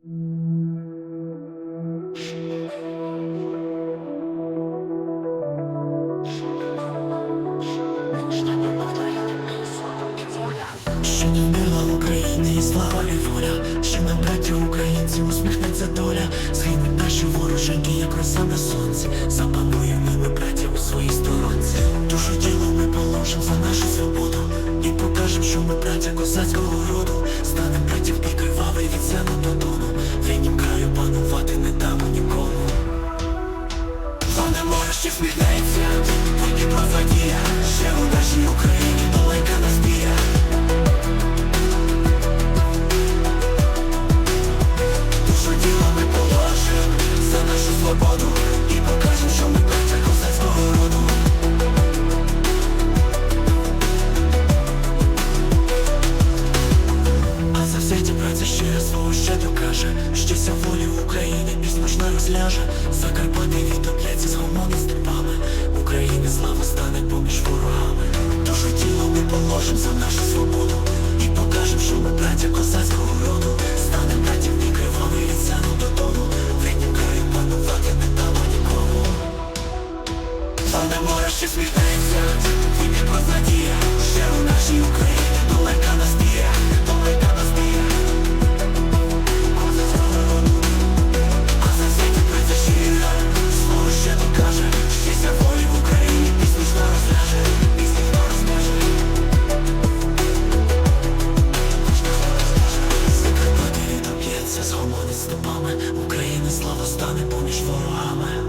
Ще не вмерла України і слава і воля. Ще нам браті українці усміхнеться доля. Згинуть наші вороженьки, як роса на сонці. Запануємо ми, браття, у своїй сторонці. Душу тіло ми положим за нашу свободу. І покажем, що ми браття козацького роду. Станем братів і Ще сміхнеться, поки профанія Ще у нашій Україні далека нас б'є. Душу тіло ми положим за нашу свободу І покажем, що ми браття козацького роду. А за все ті праця ще свого ще докаже Щастя волі в Україні пісношна розляже. Закарпати відтопляться ми положим за нашу свободу. І покажем, що ми браття козацького роду. Станем братів ні кривами від сяну до тону Виннім краю панувати не дало нікому Пане море ще сміхнеться, вибір не Ще слава стане поміж ворогами.